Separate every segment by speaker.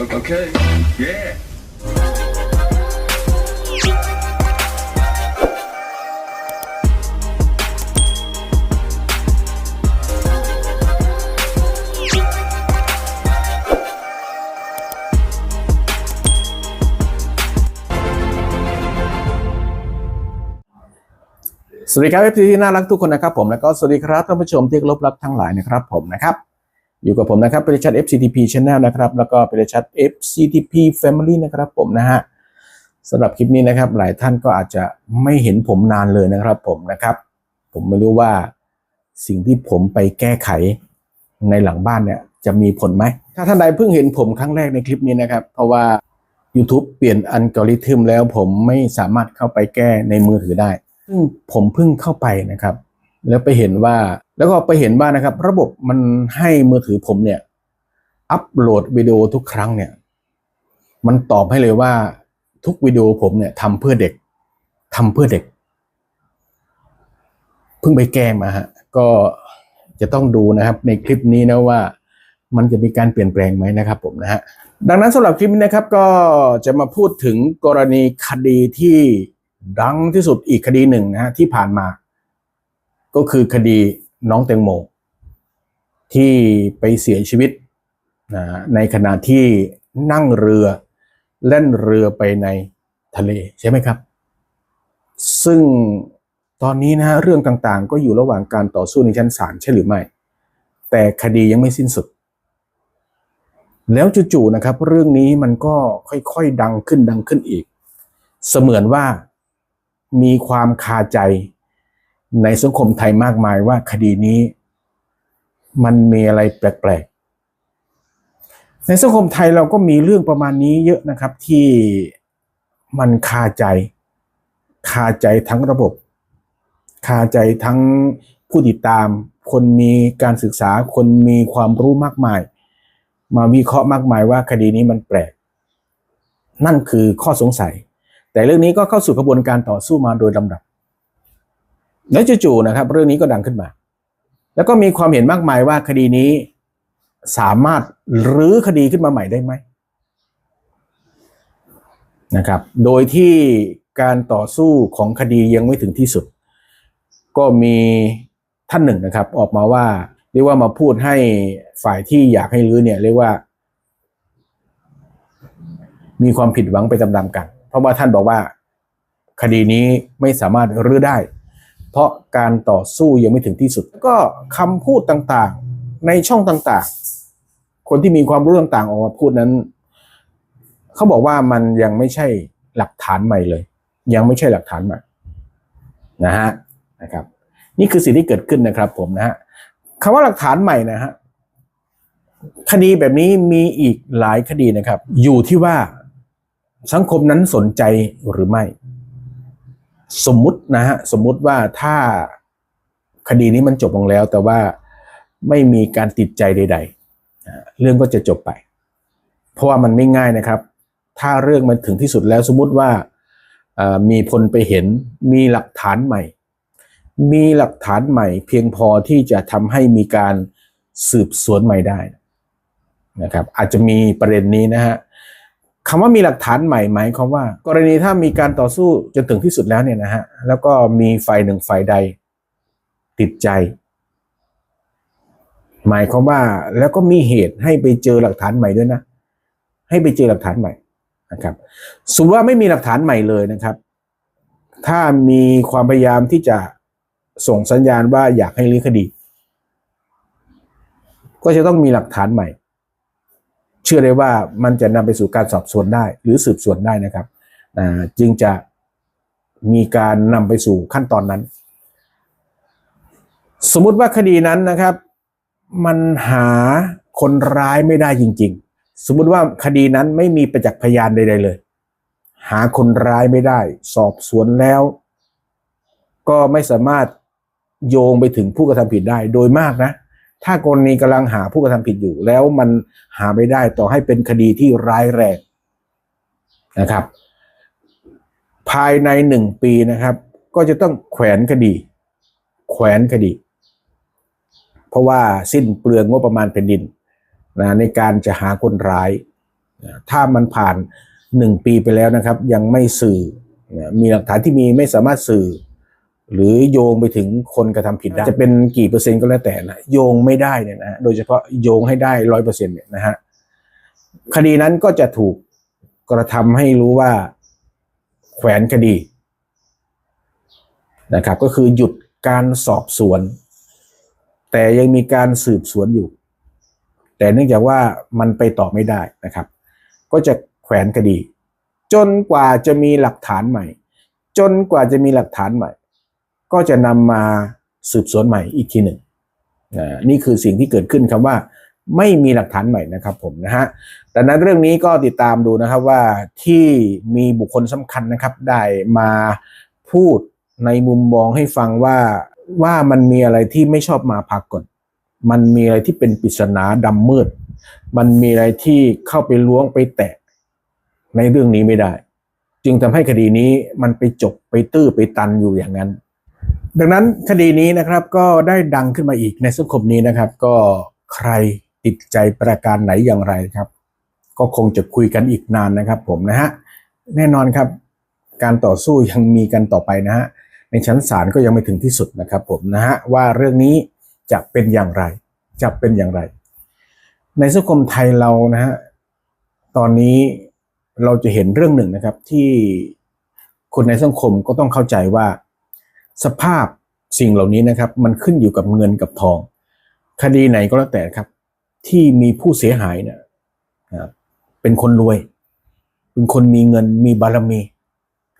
Speaker 1: Okay. Yeah.
Speaker 2: สวัสดีครับเอฟซีที่น่ารักทุกคนนะครับผมแล้วก็สวัสดีครับท่านผู้ชมที่รพรักทั้งหลายนะครับผมนะครับ อยู่กับผมนะครับเป็นชัด FCTP Channel นะครับแล้วก็เป็นชัด FCTP Family นะครับผมนะฮะสำหรับคลิปนี้นะครับ หลายท่านก็อาจจะไม่เห็นผมนานเลยนะครับผมนะครับ ผมไม่รู้ว่าสิ่งที่ผมไปแก้ไขในหลังบ้านเนี่ยจะมีผลไหม ถ้าท่านใดเพิ่งเห็นผมครั้งแรกในคลิปนี้นะครับ เพราะว่า YouTube เปลี่ยนอัลกอริทึมแล้วผมไม่สามารถเข้าไปแก้ในมือถือได้ ซึ่งผมเพิ่งเข้าไปนะครับ แล้วไปเห็นว่าแล้วก็ไปเห็นว่านะครับ ระบบมันให้มือถือผมเนี่ย อัปโหลดวิดีโอทุกครั้งเนี่ย มันตอบให้เลยว่าทุกวิดีโอผมเนี่ยทำเพื่อเด็กทำเพื่อเด็กเพิ่งไปแก้มาฮะก็จะต้องดูนะครับในคลิปนี้นะว่า มันจะมีการเปลี่ยนแปลงไหมนะครับผมนะฮะดังนั้นสำหรับคลิปนี้นะครับก็จะมาพูดถึงกรณีคดีที่ดังที่สุดอีกคดีหนึ่งนะฮะที่ผ่านมา ก็คือคดีน้องแตงโมที่ไปเสียชีวิตนะในขณะที่นั่งเรือเล่นเรือไปในทะเลใช่ไหมครับ ซึ่งตอนนี้นะฮะเรื่องต่างๆ ก็อยู่ระหว่างการต่อสู้ในชั้นศาลใช่หรือไม่ แต่คดียังไม่สิ้นสุด แล้วจู่ๆนะครับ เรื่องนี้มันก็ค่อยๆดังขึ้นดังขึ้นอีก เสมือนว่ามีความคาใจ ในสังคมไทยมากมายว่าคดีนี้ มันมีอะไรแปลกๆ ในสังคมไทยเราก็มีเรื่องประมาณนี้เยอะนะครับที่มันคาใจ คาใจทั้งระบบ คาใจทั้งผู้ติดตาม คนมีการศึกษาคนมีความรู้มากมาย มาวิเคราะห์มากมายว่าคดีนี้มันแปลก นั่นคือข้อสงสัย แต่เรื่องนี้ก็เข้าสู่กระบวนการต่อสู้มาโดยลำดับ แล้วจู่ๆนะครับ เรื่องนี้ก็ดังขึ้นมา แล้วก็มีความเห็นมากมายว่าคดีนี้สามารถรื้อคดีขึ้นมาใหม่ได้ไหมนะครับ โดยที่การต่อสู้ของคดียังไม่ถึงที่สุด ก็มีท่านหนึ่งนะครับ ออกมาว่าเรียกว่ามาพูดให้ฝ่ายที่อยากให้รื้อเนี่ย เรียกว่า มีความผิดหวังไปตามๆกัน เพราะว่าท่านบอกว่า คดีนี้ไม่สามารถรื้อได้ เพราะการต่อสู้ยังไม่ถึงที่สุด ก็คำพูดต่างๆ ในช่องต่างๆ คนที่มีความรู้ต่างๆออกมาพูดนั้น เขาบอกว่ามันยังไม่ใช่หลักฐานใหม่เลย ยังไม่ใช่หลักฐานใหม่นะฮะนะครับ นี่คือสิ่งที่เกิดขึ้นนะครับ ผมนะฮะคำว่าหลักฐานใหม่นะฮะคดีแบบนี้มีอีกหลายคดีนะครับ อยู่ที่ว่าสังคมนั้นสนใจหรือไม่ สมมุตินะฮะสมมุติว่าถ้าคดีนี้มันจบลงแล้ว แต่ว่าไม่มีการติดใจใดๆ เรื่องก็จะจบไป เพราะว่ามันไม่ง่ายนะครับ ถ้าเรื่องมันถึงที่สุดแล้วสมมุติว่าอ่ามีคนไปเห็นมีหลักฐานใหม่ มีหลักฐานใหม่ เพียงพอที่จะทำให้มีการสืบสวนใหม่ได้นะครับ อาจจะมีประเด็นนี้นะฮะ คำว่ามีหลักฐานใหม่หมายความว่า กรณีถ้ามีการต่อสู้จนถึงที่สุดแล้วเนี่ยนะฮะแล้วก็มีฝ่ายหนึ่งฝ่ายใดติดใจ หมายความว่าแล้วก็มีเหตุให้ไปเจอหลักฐานใหม่ด้วยนะ ให้ไปเจอหลักฐานใหม่นะครับสมมติว่าไม่มีหลักฐานใหม่เลยนะครับ ถ้ามีความพยายามที่จะส่งสัญญาณว่าอยากให้รื้อคดี ก็จะต้องมีหลักฐานใหม่ เชื่อได้ว่ามันจะนำไปสู่การสอบสวนได้ หรือสืบสวนได้นะครับจึงจะมีการนำไปสู่ขั้นตอนนั้น สมมุติว่าคดีนั้นนะครับ มันหาคนร้ายไม่ได้จริง ๆ สมมุติว่าคดีนั้นไม่มีประจักษ์พยานใดๆเลย หาคนร้ายไม่ได้ สอบสวนแล้ว ก็ไม่สามารถโยงไปถึงผู้กระทำผิดได้โดยมากนะ ถ้ากรณีกำลังหาผู้กระทำผิดอยู่ แล้วมันหาไม่ได้ต่อให้เป็นคดีที่ร้ายแรงนะครับ ภายในหนึ่งปีนะครับ ก็จะต้องแขวนคดี แขวนคดี เพราะว่าสิ้นเปลืองงบประมาณแผ่นดินนะในการจะหาคนร้าย ถ้ามันผ่านหนึ่งปีไปแล้วนะครับ ยังไม่สื่อ มีหลักฐานที่มีไม่สามารถสื่อ หรือโยงไปถึงคนกระทำผิดได้จะเป็นกี่เปอร์เซ็นต์ก็แล้วแต่นะโยงไม่ได้เนี่ยนะฮะโดยเฉพาะโยงให้ได้ร้อยเปอร์เซ็นต์เนี่ยนะฮะคดีนั้นก็จะถูกกระทำให้รู้ว่าแขวนคดีนะครับ ก็คือหยุดการสอบสวน แต่ยังมีการสืบสวนอยู่ แต่เนื่องจากว่ามันไปต่อไม่ได้นะครับ ก็จะแขวนคดี จนกว่าจะมีหลักฐานใหม่ จนกว่าจะมีหลักฐานใหม่ ก็จะนำมาสืบสวนใหม่อีกทีหนึ่งอ่านี่คือสิ่งที่เกิดขึ้นคำว่า ไม่มีหลักฐานใหม่นะครับผมนะฮะดังนั้นเรื่องนี้ก็ติดตามดูนะครับว่าที่มีบุคคลสำคัญนะครับได้มาพูดในมุมมองให้ฟังว่าว่ามันมีอะไรที่ไม่ชอบมาพากลมันมีอะไรที่เป็นปริศนาดำมืด มันมีอะไรที่เข้าไปล้วงไปแตะในเรื่องนี้ไม่ได้ จึงทำให้คดีนี้มันไปจบไปตื้อไปตันอยู่อย่างนั้น ดังนั้นคดีนี้นะครับก็ได้ดังขึ้นมาอีกในสังคมนี้นะครับ ก็ใครติดใจประการไหนอย่างไรครับ ก็คงจะคุยกันอีกนานนะครับ ผมนะฮะแน่นอนครับ การต่อสู้ยังมีกันต่อไปนะฮะในชั้นศาลก็ยังไม่ถึงที่สุดนะครับ ผมนะฮะว่าเรื่องนี้จะเป็นอย่างไร จะเป็นอย่างไร ในสังคมไทยเรานะฮะตอนนี้เราจะเห็นเรื่องหนึ่งนะครับที่คนในสังคมก็ต้องเข้าใจว่า สภาพสิ่งเหล่านี้นะครับ มันขึ้นอยู่กับเงินกับทอง คดีไหนก็แล้วแต่ครับ ที่มีผู้เสียหายเนี่ยนะเป็นคนรวย เป็นคนมีเงินมีบารมี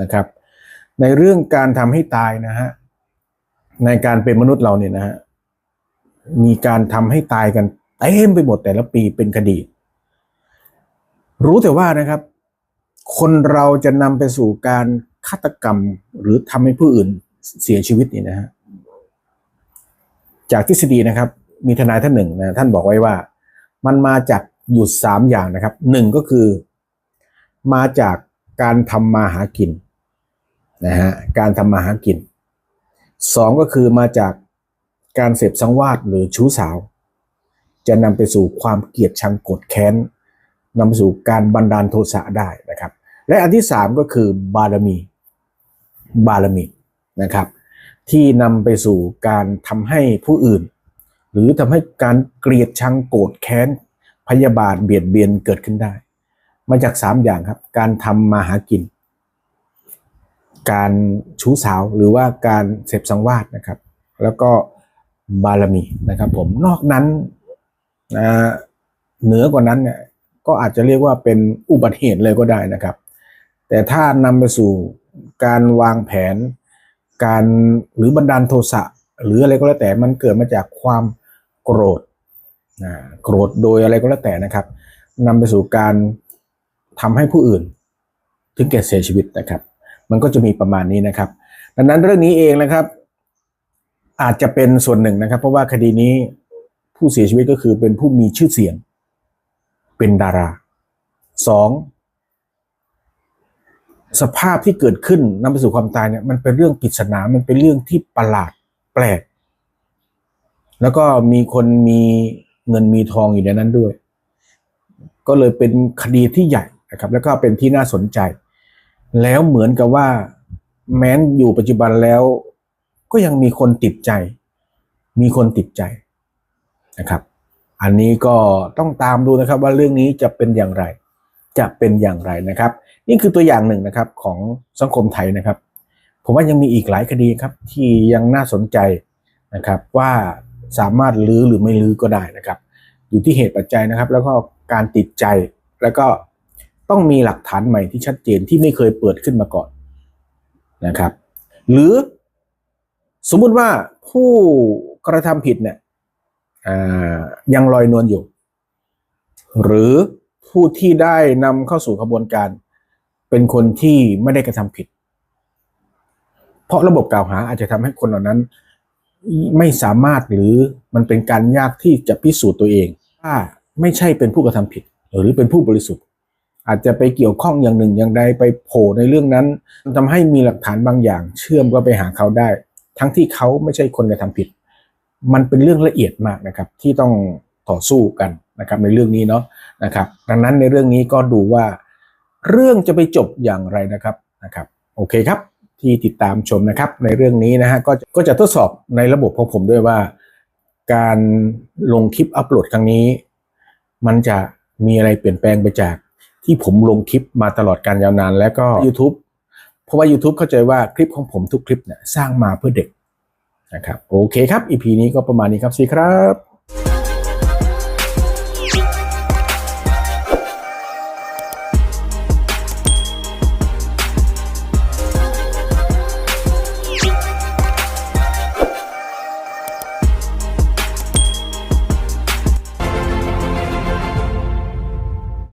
Speaker 2: นะครับ ในเรื่องการทำให้ตายนะฮะในการเป็นมนุษย์เราเนี่ยนะฮะมีการทำให้ตายกันเต็มไปหมดแต่ละปีเป็นคดี รู้แต่ว่านะครับ คนเราจะนำไปสู่การฆาตกรรมหรือทำให้ผู้อื่น เสียชีวิตนี่นะฮะจากทฤษฎีนะครับ มีทนายท่านหนึ่งนะท่านบอกไว้ว่า มันมาจากอยู่สามอย่างนะครับหนึ่งก็คือ มาจากการทำมาหากินนะฮะการทำมาหากินสองก็คือมาจากการเสพสังวาสหรือชู้สาว จะนำไปสู่ความเกลียดชังโกรธแค้นนำไปสู่การบันดาลโทสะได้นะครับ และอันที่สามก็คือบารมี บารมี นะครับ ที่นำไปสู่การทำให้ผู้อื่น หรือทำให้การเกลียดชังโกรธแค้น พยาบาทเบียดเบียนเกิดขึ้นได้ มาจากสามอย่างครับ การทำมาหากิน การชู้สาวหรือว่าการเสพสังวาสนะครับ แล้วก็บารมีนะครับผมนอกนั้นนะเหนือกว่านั้นเนี่ยก็อาจจะเรียกว่าเป็นอุบัติเหตุเลยก็ได้นะครับ แต่ถ้านำไปสู่การวางแผน การหรือบันดาลโทสะหรืออะไรก็แล้วแต่มันเกิดมาจากความโกรธนะโกรธโดยอะไรก็แล้วแต่นะครับนำไปสู่การทำให้ผู้อื่น ถึงแก่เสียชีวิตนะครับ มันก็จะมีประมาณนี้นะครับ ดังนั้นเรื่องนี้เองนะครับ อาจจะเป็นส่วนหนึ่งนะครับ เพราะว่าคดีนี้ผู้เสียชีวิตก็คือเป็นผู้มีชื่อเสียง เป็นดาราสอง สภาพที่เกิดขึ้นนำไปสู่ความตายเนี่ยมันเป็นเรื่องปริศนา มันเป็นเรื่องที่ประหลาดแปลก แล้วก็มีคนมีเงินมีทองอยู่ในนั้นด้วย ก็เลยเป็นคดีที่ใหญ่นะครับ แล้วก็เป็นที่น่าสนใจ แล้วเหมือนกับว่า แม้นอยู่ปัจจุบันแล้ว ก็ยังมีคนติดใจ มีคนติดใจนะครับ อันนี้ก็ต้องตามดูนะครับว่าเรื่องนี้จะเป็นอย่างไร จะเป็นอย่างไรนะครับ นี่คือตัวอย่างหนึ่งนะครับของสังคมไทยนะครับ ผมว่ายังมีอีกหลายคดีครับที่ยังน่าสนใจนะครับว่าสามารถลื้อหรือไม่ลื้อก็ได้นะครับ อยู่ที่เหตุปัจจัยนะครับ แล้วก็การติดใจแล้วก็ต้องมีหลักฐานใหม่ที่ชัดเจนที่ไม่เคยเปิดขึ้นมาก่อนนะครับ หรือสมมุติว่าผู้กระทำผิดเนี่ยยังลอยนวลอยู่ หรือผู้ที่ได้นำเข้าสู่ขบวนการ เป็นคนที่ไม่ได้กระทำผิด เพราะระบบกล่าวหาอาจจะทำให้คนเหล่านั้น ไม่สามารถหรือมันเป็นการยากที่จะพิสูจน์ตัวเองถ้าไม่ใช่เป็นผู้กระทำผิด หรือเป็นผู้บริสุทธิ์ อาจจะไปเกี่ยวข้องอย่างหนึ่งอย่างใดไปโผล่ในเรื่องนั้นทำให้มีหลักฐานบางอย่าง เชื่อมก็ไปหาเขาได้ ทั้งที่เขาไม่ใช่คนกระทำผิด มันเป็นเรื่องละเอียดมากนะครับ ที่ต้องต่อสู้กันนะครับในเรื่องนี้เนาะนะครับ ดังนั้นในเรื่องนี้ก็ดูว่า เรื่องจะไปจบอย่างไรนะครับนะครับ โอเคครับ ที่ติดตามชมนะครับ ในเรื่องนี้นะฮะก็ก็จะทดสอบในระบบของผมด้วยว่า การลงคลิปอัปโหลดครั้งนี้ มันจะมีอะไรเปลี่ยนแปลงไปจากที่ผมลงคลิปมาตลอดการยาวนาน แล้วก็ YouTube เพราะว่า YouTube เข้าใจว่าคลิปของผมทุกคลิปเนี่ยสร้างมาเพื่อเด็กนะครับโอเคครับ EP นี้ก็ประมาณนี้ครับสวัสดีครับ